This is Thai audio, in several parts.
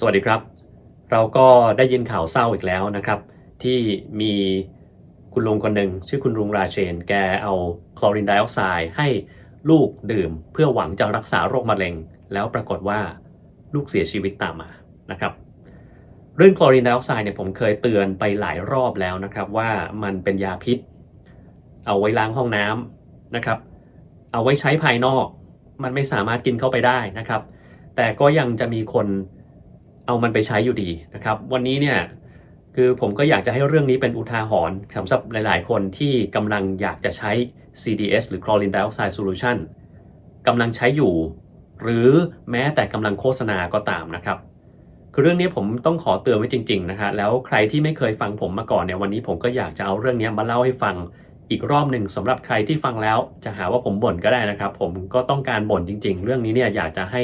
สวัสดีครับ เราก็ได้ยินข่าวเศร้าอีกแล้วนะครับ ที่มีคุณลุงคนหนึ่งชื่อคุณลุงราเชน แกเอาคลอรินไดออกไซด์ให้ลูกดื่มเพื่อหวังจะรักษาโรคมะเร็ง แล้วปรากฏว่าลูกเสียชีวิตตามมานะครับ เรื่องคลอรินไดออกไซด์เนี่ยผมเคยเตือนไปหลายรอบแล้วนะครับว่ามันเป็นยาพิษ เอาไว้ล้างห้องน้ำนะครับ เอาไว้ใช้ภายนอก มันไม่สามารถกินเข้าไปได้นะครับ แต่ก็ยังจะมีคน เอามันไปใช้อยู่ดีนะครับ วันนี้เนี่ยคือผมก็อยากจะให้เรื่องนี้เป็นอุทาหรณ์สำหรับหลาย ๆ คนที่กำลังอยากจะใช้ CDS หรือ Chlorine Dioxide Solution กำลังใช้อยู่ หรือแม้แต่กำลังโฆษณาก็ตามนะครับคือเรื่องนี้ผมต้องขอเตือนไว้จริง ๆ นะฮะแล้วใครที่ไม่เคยฟังผมมาก่อนเนี่ยวันนี้ผมก็อยากจะเอาเรื่องนี้มาเล่าให้ฟังอีกรอบหนึ่งสำหรับใครที่ฟังแล้วจะหาว่าผมบ่นก็ได้นะครับ ผมก็ต้องการบ่นจริง ๆ เรื่องนี้เนี่ยอยากจะให้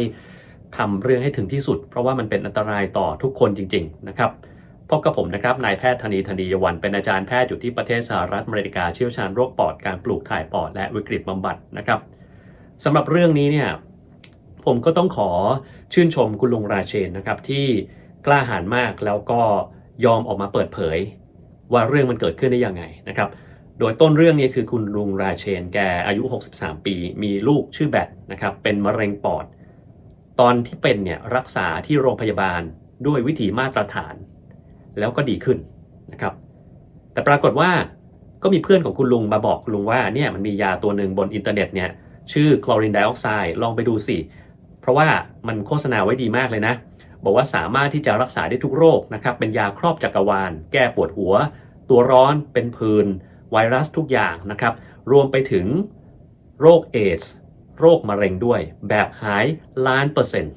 ทำเรื่องให้ถึงที่สุด เพราะว่ามันเป็นอันตรายต่อทุกคนจริง ๆ นะครับพบกับผมนะครับนายแพทย์ธนีธนียวันเป็นอาจารย์แพทย์อยู่ที่ประเทศสหรัฐอเมริกาเชี่ยวชาญโรคปอดการปลูกถ่ายปอดและวิกฤตบำบัดนะครับสำหรับเรื่องนี้เนี่ยผมก็ต้องขอชื่นชมคุณลุงราเชนนะครับที่กล้าหาญมากแล้วก็ยอมออกมาเปิดเผย ว่าเรื่องมันเกิดขึ้นได้ยังไงนะครับ โดยต้นเรื่องนี้คือคุณลุงราเชนแกอายุ 63 ปี มีลูกชื่อแบทนะครับเป็นมะเร็งปอด ตอนที่เป็นเนี่ยรักษาที่โรงพยาบาลด้วยวิธีมาตรฐาน แล้วก็ดีขึ้นนะครับ แต่ปรากฏว่าก็มีเพื่อนของคุณลุงมาบอกคุณลุงว่าเนี่ยมันมียาตัวหนึ่งบนอินเทอร์เน็ตเนี่ยชื่อคลอรินไดออกไซด์ลองไปดูสิ เพราะว่ามันโฆษณาไว้ดีมากเลยนะ บอกว่าสามารถที่จะรักษาได้ทุกโรคนะครับเป็นยาครอบจักรวาล แก้ปวดหัว ตัวร้อนเป็นผื่นไวรัสทุกอย่างนะครับ รวมไปถึงโรคเอดส์ โรคมะเร็งด้วย แบบหายล้านเปอร์เซ็นต์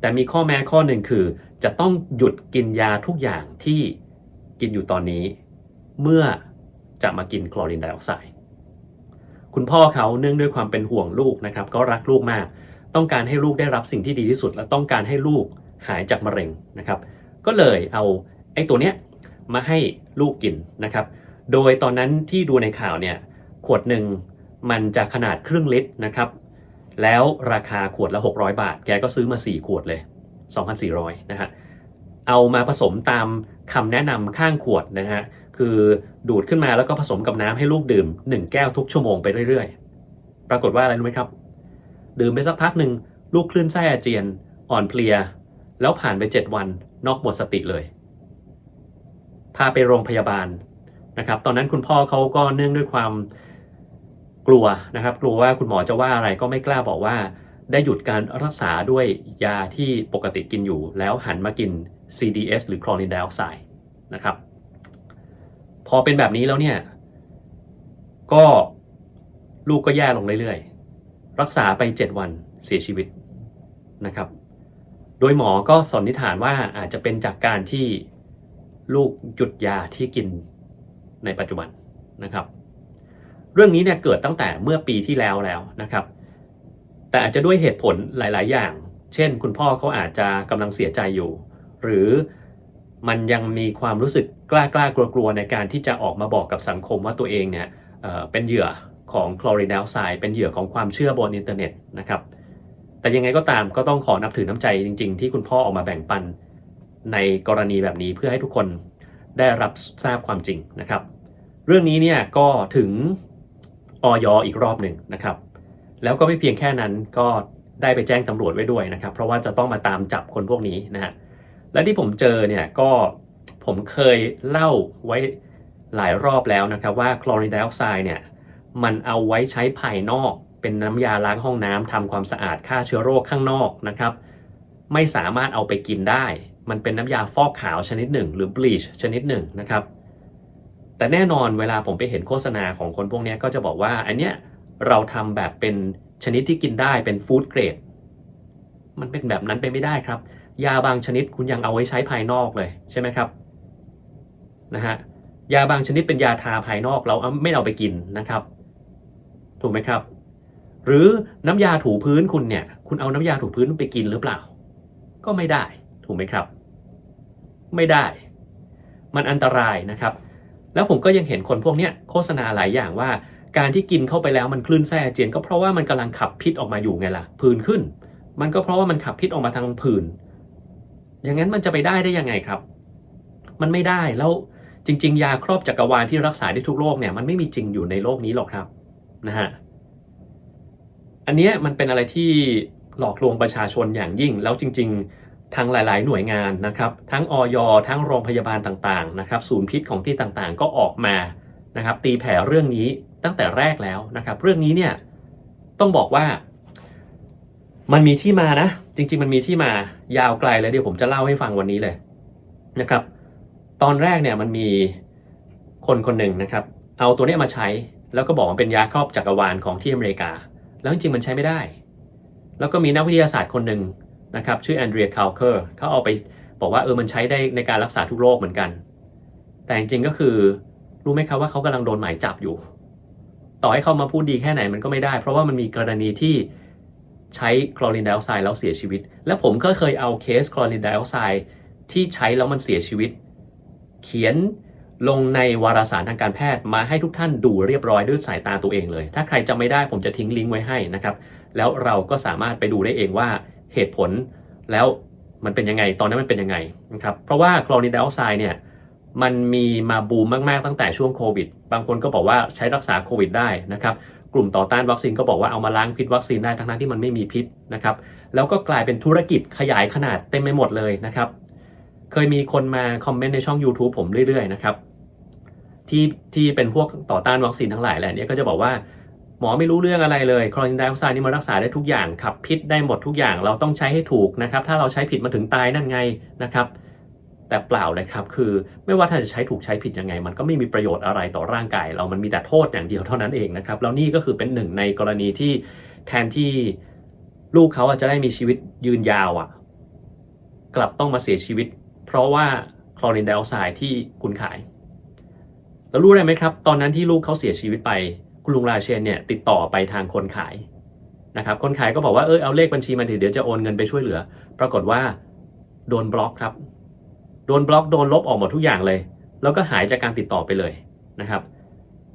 แต่มีข้อแม้ข้อหนึ่งคือ จะต้องหยุดกินยาทุกอย่างที่กินอยู่ตอนนี้ เมื่อจะมากินคลอรินไดออกไซด์คุณพ่อเขาเนื่องด้วยความเป็นห่วงลูกนะครับ ก็รักลูกมาก ต้องการให้ลูกได้รับสิ่งที่ดีที่สุด และต้องการให้ลูกหายจากมะเร็งนะครับ ก็เลยเอาไอ้ตัวเนี้ยมาให้ลูกกินนะครับ โดยตอนนั้นที่ดูในข่าวเนี่ยขวดหนึ่งมันจะขนาดครึ่งลิตรนะครับ แล้วราคาขวดละ 600 บาท แกก็ซื้อมา 4 ขวดเลย 2,400 นะฮะ เอามาผสมตามคำแนะนำข้างขวดนะฮะ คือดูดขึ้นมาแล้วก็ผสมกับน้ำให้ลูกดื่ม 1 แก้วทุกชั่วโมงไปเรื่อยๆ ปรากฏว่าอะไรรู้ไหมครับ ดื่มไปสักพักหนึ่งลูกคลื่นไส้อาเจียน อ่อนเพลีย แล้วผ่านไป 7 วันนอกหมดสติเลย พาไปโรงพยาบาลนะครับ ตอนนั้นคุณพ่อเขาก็เนื่องด้วยความ กลัวนะครับกลัวว่าคุณหมอจะว่าอะไรก็ไม่กล้าบอกว่า ได้หยุดการรักษาด้วยยาที่ปกติกินอยู่ แล้วหันมากิน CDS หรือ chlorine dioxide นะครับพอเป็นแบบนี้แล้วเนี่ยก็ลูกก็แย่ลงเรื่อยๆ รักษาไป 7 วันเสียชีวิตนะครับ โดยหมอก็สันนิษฐานว่าอาจจะเป็นจากการที่ลูกหยุดยาที่กินในปัจจุบันนะครับ เรื่องนี้เนี่ยเกิดตั้งแต่เมื่อปีที่แล้วแล้วนะครับ แต่อาจจะด้วยเหตุผลหลาย ๆ อย่าง เช่น คุณพ่อเขาอาจจะกำลังเสียใจอยู่ หรือมันยังมีความรู้สึกกล้ากล้ากลัวกลัวๆในการที่จะออกมาบอกกับสังคมว่าตัวเองเนี่ยเเป็นเหยื่อของคลอรินดไซด์เป็นเหยื่อของความเชื่อบนอินเทอร์เน็ตนะครับ แต่ยังไงก็ตามก็ต้องขอนับถือน้ำใจจริง ๆ ที่คุณพ่อออกมาแบ่งปันในกรณีแบบนี้เพื่อให้ทุกคนได้รับทราบความจริงนะครับ เรื่องนี้เนี่ยก็ถึง ออยอีกรอบหนึ่งนะครับ แล้วก็ไม่เพียงแค่นั้นก็ได้ไปแจ้งตำรวจไว้ด้วยนะครับ เพราะว่าจะต้องมาตามจับคนพวกนี้นะฮะและที่ผมเจอเนี่ยก็ผมเคยเล่าไว้หลายรอบแล้วนะครับว่าคลอรินไดออกไซด์เนี่ยมันเอาไว้ใช้ภายนอก เป็นน้ำยาล้างห้องน้ำทำความสะอาดฆ่าเชื้อโรคข้างนอกนะครับ ไม่สามารถเอาไปกินได้ มันเป็นน้ำยาฟอกขาวชนิดหนึ่ง หรือ bleach ชนิดหนึ่งนะครับ แต่แน่นอนเวลาผมไปเห็นโฆษณาของคนพวกนี้ก็จะบอกว่า อันเนี้ยเราทำแบบเป็นชนิดที่กินได้เป็นฟู้ดเกรดมันเป็นแบบนั้นไปไม่ได้ครับ ยาบางชนิดคุณยังเอาไว้ใช้ภายนอกเลยใช่ไหมครับนะฮะยาบางชนิดเป็นยาทาภายนอกเราเอาไม่เอาไปกินนะครับ ถูกไหมครับ หรือน้ำยาถูพื้นคุณเนี่ย คุณเอาน้ำยาถูพื้นไปกินหรือเปล่า ก็ไม่ได้ ถูกไหมครับ ไม่ได้ มันอันตรายนะครับ แล้วผมก็ยังเห็นคนพวกเนี้ยโฆษณาหลายอย่างว่า การที่กินเข้าไปแล้วมันคลื่นไส้อาเจียน ก็เพราะว่ามันกำลังขับพิษออกมาอยู่ไงล่ะผื่นขึ้น มันก็เพราะว่ามันขับพิษออกมาทางผื่นอย่างนั้นมันจะไปได้ได้ยังไงครับ มันไม่ได้แล้วจริง ๆ ยาครอบจักรวาลที่รักษาได้ทุกโรคเนี่ยมันไม่มีจริงอยู่ในโลกนี้หรอกครับนะฮะอันเนี้ยมันเป็นอะไรที่หลอกลวงประชาชนอย่างยิ่งแล้วจริง ๆ ทางหลาย ๆ หน่วยงานนะครับ ทั้งออยทั้งโรงพยาบาลต่างๆนะครับ ศูนย์พิษของที่ต่างๆ ก็ออกมานะครับ ตีแผ่เรื่องนี้ตั้งแต่แรกแล้วนะครับ เรื่องนี้เนี่ยต้องบอกว่า มันมีที่มานะ จริง ๆ มันมีที่มายาวไกลเลยเดี๋ยวผมจะเล่าให้ฟังวันนี้เลยนะครับ ตอนแรกเนี่ยมันมีคนคนหนึ่งนะครับ เอาตัวนี้มาใช้แล้วก็บอกว่าเป็นยาครอบจักรวาลของที่อเมริกา แล้วจริงๆมันใช้ไม่ได้ แล้วก็มีนักวิทยาศาสตร์คนหนึ่ง นะครับชื่อแอนเดรียคาลเคอร์เขาเอาไปบอกว่าเออมันใช้ได้ในการรักษาทุกโรคเหมือนกัน แต่จริงๆก็คือรู้ไหมครับว่าเขากำลังโดนหมายจับอยู่ ต่อให้เขามาพูดดีแค่ไหนมันก็ไม่ได้ เพราะว่ามันมีกรณีที่ใช้คลอรินไดออกไซด์แล้วเสียชีวิต และผมก็เคยเอาเคสคลอรินไดออกไซด์ที่ใช้แล้วมันเสียชีวิต เขียนลงในวารสารทางการแพทย์มาให้ทุกท่านดูเรียบร้อยด้วยสายตาตัวเองเลย ถ้าใครจำไม่ได้ผมจะทิ้งลิงก์ไว้ให้นะครับ แล้วเราก็สามารถไปดูได้เองว่า เหตุผลแล้วมันเป็นยังไง ตอนนั้นมันเป็นยังไงนะครับเพราะว่าคลอรินไดออกไซด์เนี่ยมันมีมาบูมมาก ๆ ตั้งแต่ช่วงโควิด บางคนก็บอกว่าใช้รักษาโควิดได้นะครับกลุ่มต่อต้านวัคซีนก็บอกว่าเอามาล้างพิษวัคซีนได้ทั้งๆที่มันไม่มีพิษนะครับแล้วก็กลายเป็นธุรกิจขยายขนาดเต็มไปหมดเลยนะครับเคยมีคนมาคอมเมนต์ในช่อง YouTube ผมเรื่อย ๆ นะครับที่ที่เป็นพวกต่อต้านวัคซีนทั้งหลายแหละเนี่ยก็จะบอกว่า หมอไม่รู้เรื่องอะไรเลยคลอรินไดออกไซด์นี่มันรักษาได้ทุกอย่างขับพิษได้หมดทุกอย่างเราต้องใช้ให้ถูกนะครับ ถ้าเราใช้ผิดมาถึงตายนั่นไงนะครับแต่เปล่าเลยครับคือไม่ว่าถ้าจะใช้ถูกใช้ผิดยังไง มันก็ไม่มีประโยชน์อะไรต่อร่างกายเรามันมีแต่โทษอย่างเดียวเท่านั้นเองนะครับแล้วนี่ก็คือเป็นหนึ่งในกรณีที่แทนที่ลูกเขาอาจจะได้มีชีวิตยืนยาวอะกลับต้องมาเสียชีวิต เพราะว่าคลอรินไดออกไซด์ที่คุณขาย แล้วรู้ได้ไหมครับ ตอนนั้นที่ลูกเขาเสียชีวิตไป คุณลุงราเชนเนี่ยติดต่อไปทางคนขายนะครับคนขายก็บอกว่าเออเอาเลขบัญชีมาเดี๋ยวจะโอนเงินไปช่วยเหลือ ปรากฏว่าโดนบล็อกครับ โดนบล็อกโดนลบออกหมดทุกอย่างเลย แล้วก็หายจากการติดต่อไปเลยนะครับ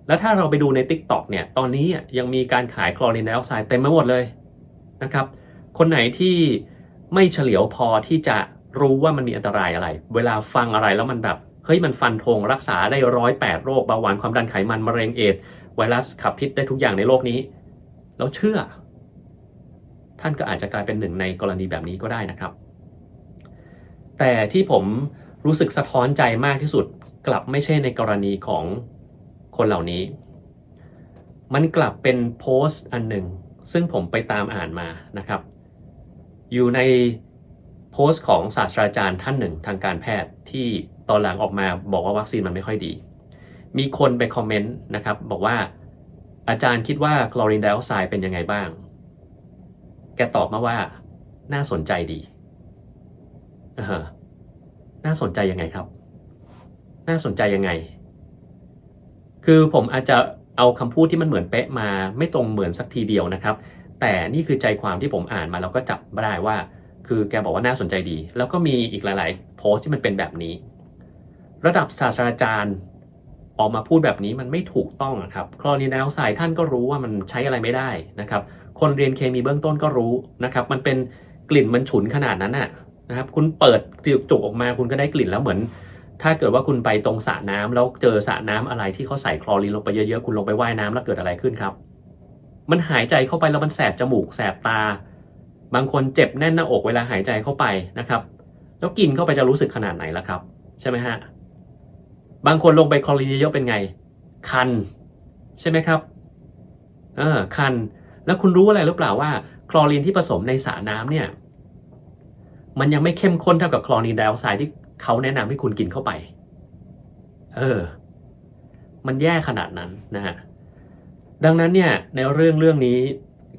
แล้วถ้าเราไปดูใน Tik t o อกเนี่ยตอนนี้ยังมีการขายคลอรินไดออกไซด์เต็มไปหมดเลยนะครับ คนไหนที่ไม่เฉลียวพอที่จะรู้ว่ามันมีอันตรายอะไร เวลาฟังอะไรแล้วมันแบบเฮ้ยมันฟันธงรักษาได้ร้อยแปดโรคเบาหวานความดันไขมันมะเร็งเอด ไวรัสขับพิษได้ทุกอย่างในโลกนี้ แล้วเชื่อ ท่านก็อาจจะกลายเป็นหนึ่งในกรณีแบบนี้ก็ได้นะครับ แต่ที่ผมรู้สึกสะท้อนใจมากที่สุดกลับไม่ใช่ในกรณีของคนเหล่านี้ มันกลับเป็นโพสต์อันหนึ่ง ซึ่งผมไปตามอ่านมานะครับ อยู่ในโพสต์ของศาสตราจารย์ท่านหนึ่งทางการแพทย์ที่ตอนหลังออกมาบอกว่าวัคซีนมันไม่ค่อยดี มีคนไปคอมเมนต์นะครับ บอกว่าอาจารย์คิดว่าคลอรินไดออกไซด์เป็นยังไงบ้าง แกตอบมาว่า น่าสนใจดีเออน่าสนใจยังไงครับ น่าสนใจยังไง คือผมอาจจะเอาคำพูดที่มันเหมือนเป๊ะมาไม่ตรงเหมือนสักทีเดียวนะครับ แต่นี่คือใจความที่ผมอ่านมาแล้วก็จับไม่ได้ว่า คือแกบอกว่าน่าสนใจดี แล้วก็มีอีกหลาย ๆ โพสต์ที่มันเป็นแบบนี้ ระดับศาสตราจารย์ ออกมาพูดแบบนี้มันไม่ถูกต้องครับคลอรีนไดออกไซด์ท่านก็รู้ว่ามันใช้อะไรไม่ได้นะครับ คนเรียนเคมีเบื้องต้นก็รู้นะครับ มันเป็นกลิ่นมันฉุนขนาดนั้นน่ะนะครับ คุณเปิดจุกออกมาคุณก็ได้กลิ่นแล้วเหมือน ถ้าเกิดว่าคุณไปตรงสระน้ำแล้วเจอสระน้ำอะไรที่เขาใส่คลอรีนลงไปเยอะๆคุณลงไปว่ายน้ำแล้วเกิดอะไรขึ้นครับ มันหายใจเข้าไปแล้วมันแสบจมูกแสบตา บางคนเจ็บแน่นหน้าอกเวลาหายใจเข้าไปนะครับ แล้วกินเข้าไปจะรู้สึกขนาดไหนล่ะครับ ใช่ไหมฮะ บางคนลงไปคลอรีนเยอะๆเป็นไง คัน ใช่ไหมครับเออคัน แล้วคุณรู้อะไรหรือเปล่าว่า คลอรีนที่ผสมในสระน้ำเนี่ย มันยังไม่เข้มข้นเท่ากับคลอรีนไดออกไซด์ที่เขาแนะนำให้คุณกินเข้าไป เออ มันแย่ขนาดนั้นนะฮะ ดังนั้นเนี่ยในเรื่องเรื่องนี้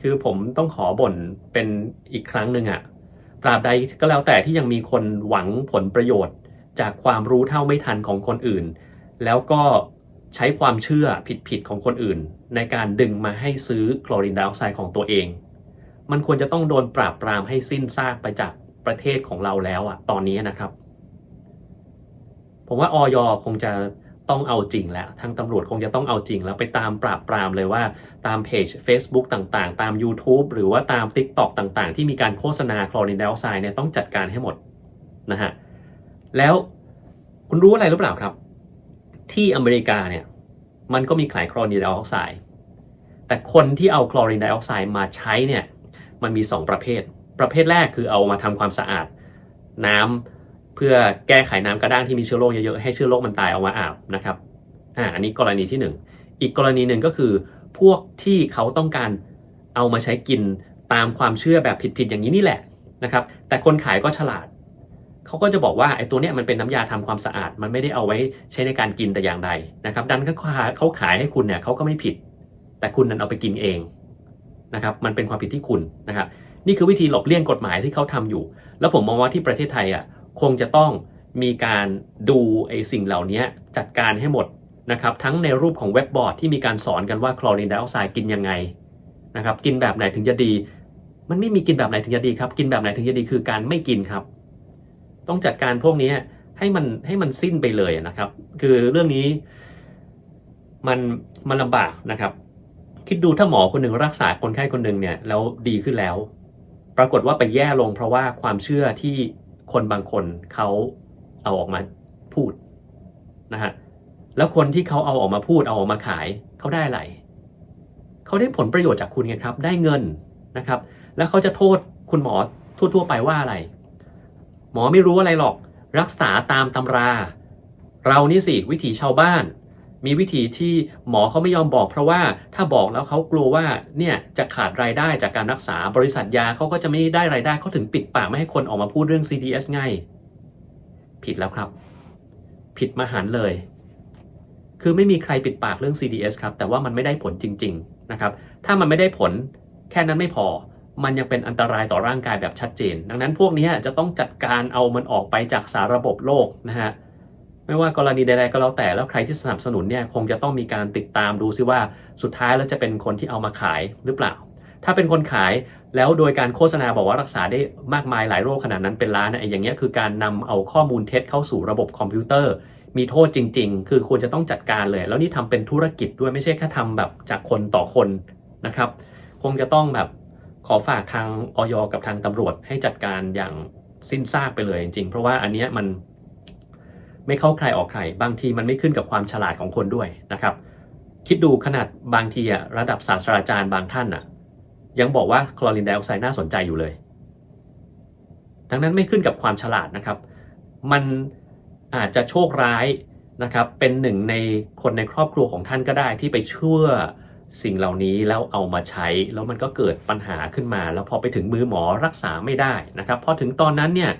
คือผมต้องขอบ่นเป็นอีกครั้งหนึ่งอะตราบใดก็แล้วแต่ที่ยังมีคนหวังผลประโยชน์ จากความรู้เท่าไม่ทันของคนอื่น แล้วก็ใช้ความเชื่อผิดๆของคนอื่น ในการดึงมาให้ซื้อคลอรินไดออกไซด์ของตัวเอง มันควรจะต้องโดนปราบปรามให้สิ้นซากไปจากประเทศของเราแล้วอะตอนนี้นะครับ ผมว่าออยคงจะต้องเอาจริงแล้วทางตำรวจคงจะต้องเอาจริงแล้วไปตามปราบปรามเลยว่าตามเพจ Facebook ต่างๆ ตาม YouTube หรือว่าตาม TikTok ต่างๆ ที่มีการโฆษณาคลอรินไดออกไซด์เนี่ยต้องจัดการให้หมดนะฮะ แล้วคุณรู้อะไรหรือเปล่าครับ ที่อเมริกาเนี่ยมันก็มีขายคลอรีนไดออกไซด์แต่คนที่เอาคลอรีนไดออกไซด์มาใช้เนี่ยมันมี 2 ประเภท ประเภทแรกคือเอามาทำความสะอาดน้ำเพื่อแก้ไขน้ำกระด้างที่มีเชื้อโรคเยอะๆให้เชื้อโรคมันตายเอามาอาบนะครับอ่าอันนี้กรณีที่ 1 อีกกรณีหนึ่งก็คือพวกที่เขาต้องการเอามาใช้กินตามความเชื่อแบบผิดๆอย่างนี้นี่แหละนะครับแต่คนขายก็ฉลาด เขาก็จะบอกว่าไอ้ตัวเนี้ยมันเป็นน้ำยาทำความสะอาด มันไม่ได้เอาไว้ใช้ในการกินแต่อย่างใดนะครับ ดันเขาขายเขาขายให้คุณเนี่ยเขาก็ไม่ผิด แต่คุณนั้นเอาไปกินเองนะครับ มันเป็นความผิดที่คุณนะครับ นี่คือวิธีหลบเลี่ยงกฎหมายที่เขาทำอยู่ แล้วผมมองว่าที่ประเทศไทยอะคงจะต้องมีการดูไอ้สิ่งเหล่านี้จัดการให้หมดนะครับ ทั้งในรูปของเว็บบอร์ดที่มีการสอนกันว่าคลอรีนไดออกไซด์กินยังไงนะครับ กินแบบไหนถึงจะดี มันไม่มีกินแบบไหนถึงจะดีครับ กินแบบไหนถึงจะดีคือการไม่กินครับ ต้องจัดการพวกนี้ให้มันให้มันสิ้นไปเลยนะครับ คือเรื่องนี้มันมันลำบากนะครับ คิดดูถ้าหมอคนหนึ่งรักษาคนไข้คนหนึ่งเนี่ยแล้วดีขึ้นแล้ว ปรากฏว่าไปแย่ลงเพราะว่าความเชื่อที่คนบางคนเขาเอาออกมาพูดนะฮะแล้วคนที่เขาเอาออกมาพูดเอาออกมาขายเขาได้อะไรเขาได้ผลประโยชน์จากคุณไงครับ ได้เงินนะครับ แล้วเขาจะโทษคุณหมอทั่ว ๆ ไปว่าอะไร หมอไม่รู้อะไรหรอก รักษาตามตำรา เรานี่สิวิถีชาวบ้าน มีวิธีที่หมอเขาไม่ยอมบอก เพราะว่าถ้าบอกแล้วเขากลัวว่าเนี่ยจะขาดรายได้จากการรักษาบริษัทยาเขาก็จะไม่ได้รายได้เขาถึงปิดปากไม่ให้คนออกมาพูดเรื่อง CDS ไงผิดแล้วครับ ผิดมหันเลย คือไม่มีใครปิดปากเรื่อง CDS ครับ แต่ว่ามันไม่ได้ผลจริง ๆ นะครับ ถ้ามันไม่ได้ผลแค่นั้นไม่พอ มันยังเป็นอันตรายต่อร่างกายแบบชัดเจน ดังนั้นพวกนี้จะต้องจัดการเอามันออกไปจากสาระบบโลกนะฮะไม่ว่ากรณีใดๆก็แล้วแต่แล้วใครที่สนับสนุนเนี่ยคงจะต้องมีการติดตามดูซิว่าสุดท้ายแล้วจะเป็นคนที่เอามาขายหรือเปล่า ถ้าเป็นคนขายแล้วโดยการโฆษณาบอกว่ารักษาได้มากมายหลายโรคขนาดนั้นเป็นล้านนะไอ้ย่างเงี้ยคือการนำเอาข้อมูลเท็จเข้าสู่ระบบคอมพิวเตอร์ มีโทษจริง ๆ คือควรจะต้องจัดการเลย แล้วนี่ทำเป็นธุรกิจด้วยไม่ใช่แค่ทำแบบจากคนต่อคนนะครับ คงจะต้องแบบ ขอฝากทางออยกับทางตำรวจให้จัดการอย่างสิ้นซากไปเลยจริงๆ เพราะว่าอันเนี้ยมันไม่เข้าใครออกใคร บางทีมันไม่ขึ้นกับความฉลาดของคนด้วยนะครับ คิดดูขนาดบางทีอะระดับศาสตราจารย์บางท่านอะยังบอกว่าคลอรีนไดออกไซด์น่าสนใจอยู่เลยดังนั้นไม่ขึ้นกับความฉลาดนะครับ มันอาจจะโชคร้ายนะครับ เป็นหนึ่งในคนในครอบครัวของท่านก็ได้ที่ไปเชื่อ สิ่งเหล่านี้แล้วเอามาใช้แล้วมันก็เกิดปัญหาขึ้นมา แล้วพอไปถึงมือหมอรักษาไม่ได้นะครับพอถึงตอนนั้นเนี่ย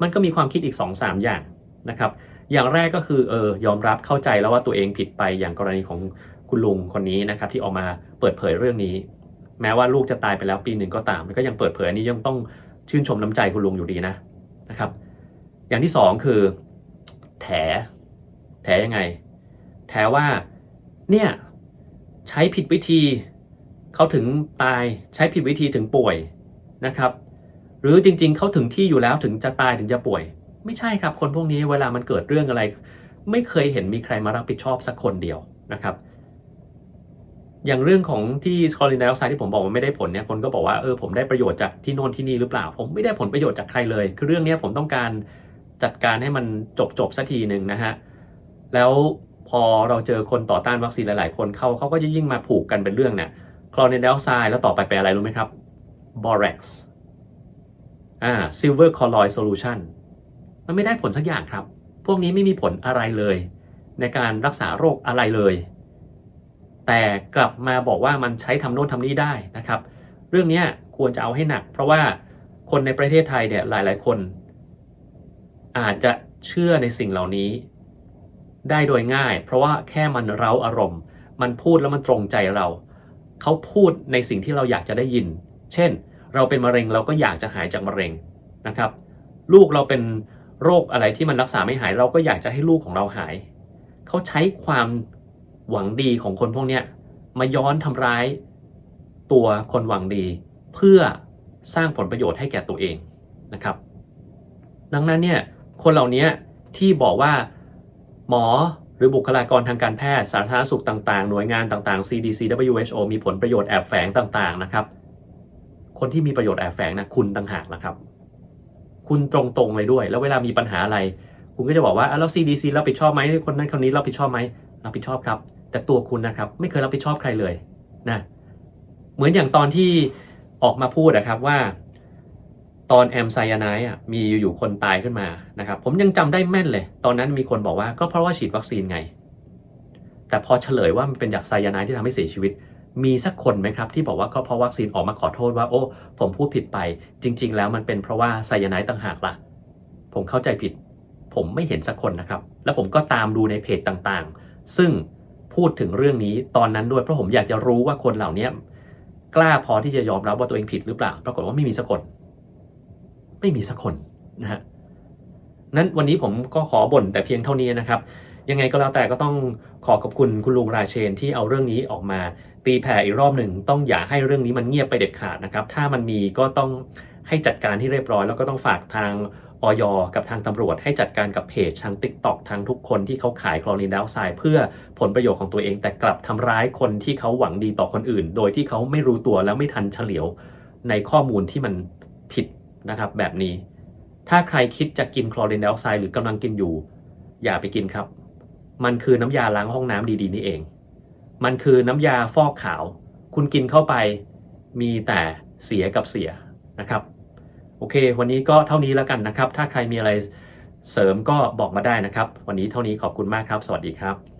มันก็มีความคิดอีก 2-3อย่างนะครับ อย่างแรกก็คือเออยอมรับเข้าใจแล้วว่าตัวเองผิดไปอย่างกรณีของคุณลุงคนนี้นะครับที่ออกมาเปิดเผยเรื่องนี้ แม้ว่าลูกจะตายไปแล้วปีหนึ่งก็ตามก็ยังเปิดเผยอันนี้ยังต้องชื่นชมน้ำใจคุณลุงอยู่ดีนะนะครับ อย่างที่สองคือ แถ แถยังไง แถว่าเนี่ย ใช้ผิดวิธีเขาถึงตายใช้ผิดวิธีถึงป่วยนะครับ หรือจริงๆเขาถึงที่อยู่แล้วถึงจะตายถึงจะป่วย ไม่ใช่ครับคนพวกนี้เวลามันเกิดเรื่องอะไร ไม่เคยเห็นมีใครมารับผิดชอบสักคนเดียวนะครับ อย่างเรื่องของที่คอรีนไดออกไซด์ที่ผมบอกว่าไม่ได้ผลเนี่ยคนก็บอกว่าเออผมได้ประโยชน์จากที่โน่นที่นี่หรือเปล่า ผมไม่ได้ผลประโยชน์จากใครเลย คือเรื่องนี้ผมต้องการจัดการให้มันจบจบสักทีหนึ่งนะฮะแล้ว พอเราเจอคนต่อต้านวัคซีนหลาย ๆ คนเขาเขาก็จะยิ่งมาผูกกันเป็นเรื่องเนี่ยคลอรีนไดออกไซด์แล้วต่อไปเป็นอะไรรู้ไหมครับ borax อ่า silver colloid solution มันไม่ได้ผลสักอย่างครับ พวกนี้ไม่มีผลอะไรเลย ในการรักษาโรคอะไรเลย แต่กลับมาบอกว่ามันใช้ทำโน่นทำนี่ได้นะครับ เรื่องนี้ควรจะเอาให้หนัก เพราะว่าคนในประเทศไทยเนี่ยหลาย ๆ คน อาจจะเชื่อในสิ่งเหล่านี้ ได้โดยง่าย เพราะว่าแค่มันเร้าอารมณ์ มันพูดแล้วมันตรงใจเรา เขาพูดในสิ่งที่เราอยากจะได้ยิน เช่น เราเป็นมะเร็งเราก็อยากจะหายจากมะเร็งนะครับ ลูกเราเป็นโรคอะไรที่มันรักษาไม่หายเราก็อยากจะให้ลูกของเราหาย เขาใช้ความหวังดีของคนพวกนี้มาย้อนทำร้ายตัวคนหวังดี เพื่อสร้างผลประโยชน์ให้แก่ตัวเองนะครับ ดังนั้นเนี่ยคนเหล่านี้ที่บอกว่า หมอหรือบุคลากรทางการแพทย์สาธารณสุขต่างๆ หน่วยงานต่างๆ CDC WHO มีผลประโยชน์แอบแฝงต่างๆนะครับ คนที่มีประโยชน์แอบแฝงนะคุณต่างหากนะครับ คุณตรงๆเลยด้วย แล้วเวลามีปัญหาอะไร คุณก็จะบอกว่าอะแล้ว CDC รับผิดชอบไหมคนนั้นคนนี้รับผิดชอบไหมรับผิดชอบครับ แต่ตัวคุณนะครับไม่เคยรับผิดชอบใครเลยนะเหมือนอย่างตอนที่ออกมาพูดนะครับว่า ตอนแอมไซยาไนด์อะมีอยู่ๆคนตายขึ้นมานะครับผมยังจำได้แม่นเลย ตอนนั้นมีคนบอกว่าก็เพราะว่าฉีดวัคซีนไง แต่พอเฉลยว่ามันเป็นจากไซยาไนด์ที่ทำให้เสียชีวิต มีสักคนไหมครับ ที่บอกว่าก็เพราะวัคซีนออกมาขอโทษว่า โอ้ผมพูดผิดไป จริง ๆ แล้วมันเป็นเพราะว่าไซยาไนด์ต่างหากล่ะ ผมเข้าใจผิด ผมไม่เห็นสักคนนะครับ แล้วผมก็ตามดูในเพจต่างๆ ซึ่งพูดถึงเรื่องนี้ตอนนั้นด้วยเพราะผมอยากจะรู้ว่าคนเหล่านี้กล้าพอที่จะยอมรับว่าตัวเองผิดหรือเปล่า ปรากฏว่าไม่มีสักคน ไม่มีสักคนนะฮะนั้นวันนี้ผมก็ขอบ่นแต่เพียงเท่านี้นะครับ ยังไงก็แล้วแต่ก็ต้องขอขอบคุณคุณลุงราเชนที่เอาเรื่องนี้ออกมา ตีแผ่อีกรอบหนึ่งต้องอย่าให้เรื่องนี้มันเงียบไปเด็ดขาดนะครับ ถ้ามันมีก็ต้องให้จัดการที่เรียบร้อย แล้วก็ต้องฝากทางออยกับทางตำรวจ ให้จัดการกับเพจทาง Tik t o อกทางทุกคนที่เขาขายคลอรีนไดออกไซด์เพื่อผลประโยชน์ของตัวเอง แต่กลับทำร้ายคนที่เขาหวังดีต่อคนอื่น โดยที่เขาไม่รู้ตัวแล้วไม่ทันเฉลียวในข้อมูลที่มันผิด นะครับแบบนี้ ถ้าใครคิดจะกินคลอรีนไดออกไซด์หรือกำลังกินอยู่ อย่าไปกินครับ มันคือน้ำยาล้างห้องน้ำดีๆ นี่เอง มันคือน้ำยาฟอกขาว คุณกินเข้าไปมีแต่เสียกับเสียนะครับ โอเค วันนี้ก็เท่านี้แล้วกันนะครับ ถ้าใครมีอะไรเสริมก็บอกมาได้นะครับ วันนี้เท่านี้ขอบคุณมากครับ สวัสดีครับ